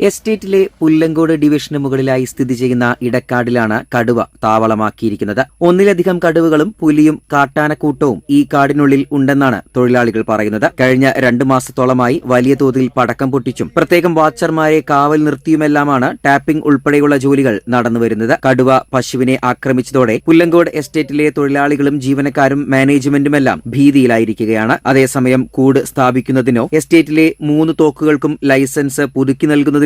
എസ്റ്റേറ്റിലെ പുല്ലങ്കോട് ഡിവിഷന് മുകളിലായി സ്ഥിതി ചെയ്യുന്ന ഇടക്കാടിലാണ് കടുവ താവളമാക്കിയിരിക്കുന്നത്. ഒന്നിലധികം കടുവകളും പുലിയും കാട്ടാനക്കൂട്ടവും ഈ കാടിനുള്ളിൽ ഉണ്ടെന്നാണ് തൊഴിലാളികൾ പറയുന്നത്. കഴിഞ്ഞ രണ്ടു മാസത്തോളമായി വലിയ തോതിൽ പടക്കം പൊട്ടിച്ചും പ്രത്യേകം വാച്ചർമാരെ കാവൽ നിർത്തിയുമെല്ലാമാണ് ടാപ്പിംഗ് ഉൾപ്പെടെയുള്ള ജോലികൾ നടന്നുവരുന്നത് കടുവ പശുവിനെ ആക്രമിച്ചതോടെ പുല്ലങ്കോട് എസ്റ്റേറ്റിലെ തൊഴിലാളികളും ജീവനക്കാരും മാനേജ്മെന്റുമെല്ലാം ഭീതിയിലായിരിക്കുകയാണ്. അതേസമയം കൂട് സ്ഥാപിക്കുന്നതിനോ എസ്റ്റേറ്റിലെ മൂന്ന് തോക്കുകൾക്കും ലൈസൻസ് പുതുക്കി നൽകുന്നതിനോ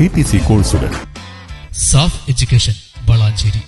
T T C കോഴ്സുകൾ. SAFF education Valanchery.